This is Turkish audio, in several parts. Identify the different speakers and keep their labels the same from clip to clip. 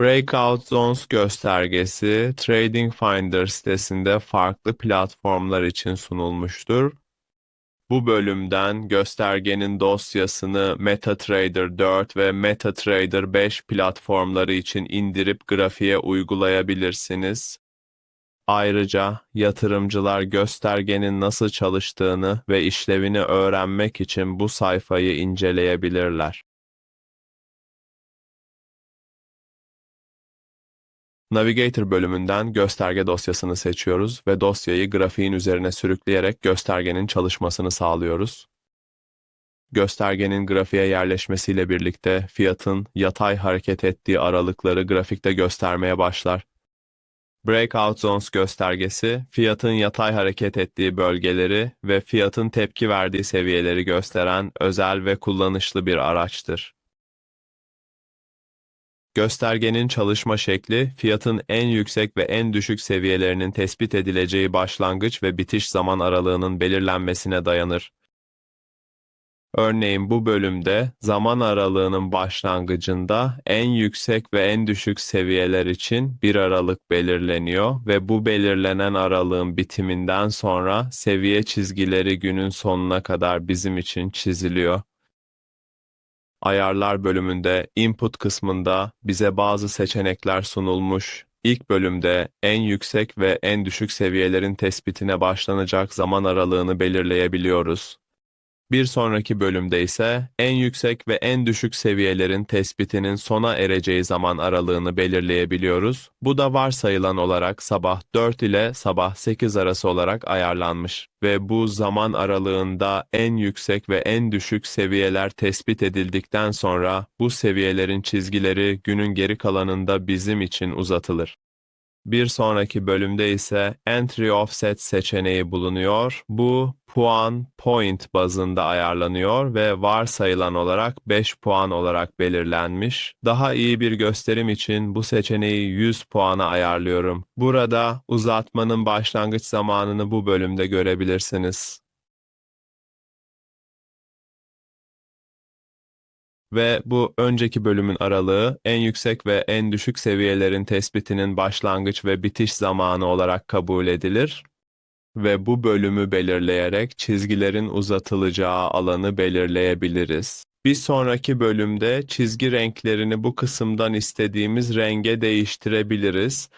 Speaker 1: Breakout Zones göstergesi Trading Finder sitesinde farklı platformlar için sunulmuştur. Bu bölümden göstergenin dosyasını MetaTrader 4 ve MetaTrader 5 platformları için indirip grafiğe uygulayabilirsiniz. Ayrıca yatırımcılar göstergenin nasıl çalıştığını ve işlevini öğrenmek için bu sayfayı inceleyebilirler. Navigator bölümünden gösterge dosyasını seçiyoruz ve dosyayı grafiğin üzerine sürükleyerek göstergenin çalışmasını sağlıyoruz. Göstergenin grafiğe yerleşmesiyle birlikte fiyatın yatay hareket ettiği aralıkları grafikte göstermeye başlar. Breakout Zones göstergesi, fiyatın yatay hareket ettiği bölgeleri ve fiyatın tepki verdiği seviyeleri gösteren özel ve kullanışlı bir araçtır. Göstergenin çalışma şekli, fiyatın en yüksek ve en düşük seviyelerinin tespit edileceği başlangıç ve bitiş zaman aralığının belirlenmesine dayanır. Örneğin bu bölümde zaman aralığının başlangıcında en yüksek ve en düşük seviyeler için bir aralık belirleniyor ve bu belirlenen aralığın bitiminden sonra seviye çizgileri günün sonuna kadar bizim için çiziliyor. Ayarlar bölümünde input kısmında bize bazı seçenekler sunulmuş. İlk bölümde en yüksek ve en düşük seviyelerin tespitine başlanacak zaman aralığını belirleyebiliyoruz. Bir sonraki bölümde ise en yüksek ve en düşük seviyelerin tespitinin sona ereceği zaman aralığını belirleyebiliyoruz. Bu da varsayılan olarak sabah 4 ile sabah 8 arası olarak ayarlanmış ve bu zaman aralığında en yüksek ve en düşük seviyeler tespit edildikten sonra bu seviyelerin çizgileri günün geri kalanında bizim için uzatılır. Bir sonraki bölümde ise Entry Offset seçeneği bulunuyor. Bu puan point bazında ayarlanıyor ve varsayılan olarak 5 puan olarak belirlenmiş. Daha iyi bir gösterim için bu seçeneği 100 puana ayarlıyorum. Burada uzatmanın başlangıç zamanını bu bölümde görebilirsiniz. Ve bu önceki bölümün aralığı en yüksek ve en düşük seviyelerin tespitinin başlangıç ve bitiş zamanı olarak kabul edilir ve bu bölümü belirleyerek çizgilerin uzatılacağı alanı belirleyebiliriz. Bir sonraki bölümde çizgi renklerini bu kısımdan istediğimiz renge değiştirebiliriz.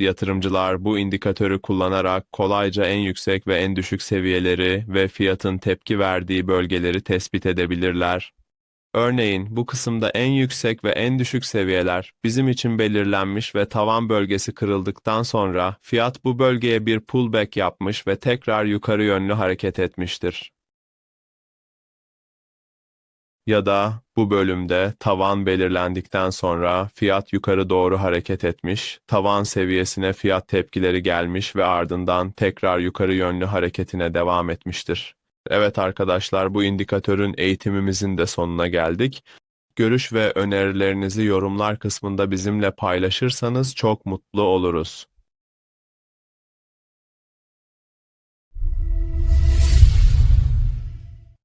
Speaker 1: Yatırımcılar bu indikatörü kullanarak kolayca en yüksek ve en düşük seviyeleri ve fiyatın tepki verdiği bölgeleri tespit edebilirler. Örneğin bu kısımda en yüksek ve en düşük seviyeler bizim için belirlenmiş ve tavan bölgesi kırıldıktan sonra fiyat bu bölgeye bir pullback yapmış ve tekrar yukarı yönlü hareket etmiştir. Ya da bu bölümde tavan belirlendikten sonra fiyat yukarı doğru hareket etmiş, tavan seviyesine fiyat tepkileri gelmiş ve ardından tekrar yukarı yönlü hareketine devam etmiştir. Evet arkadaşlar bu indikatörün eğitimimizin de sonuna geldik. Görüş ve önerilerinizi yorumlar kısmında bizimle paylaşırsanız çok mutlu oluruz.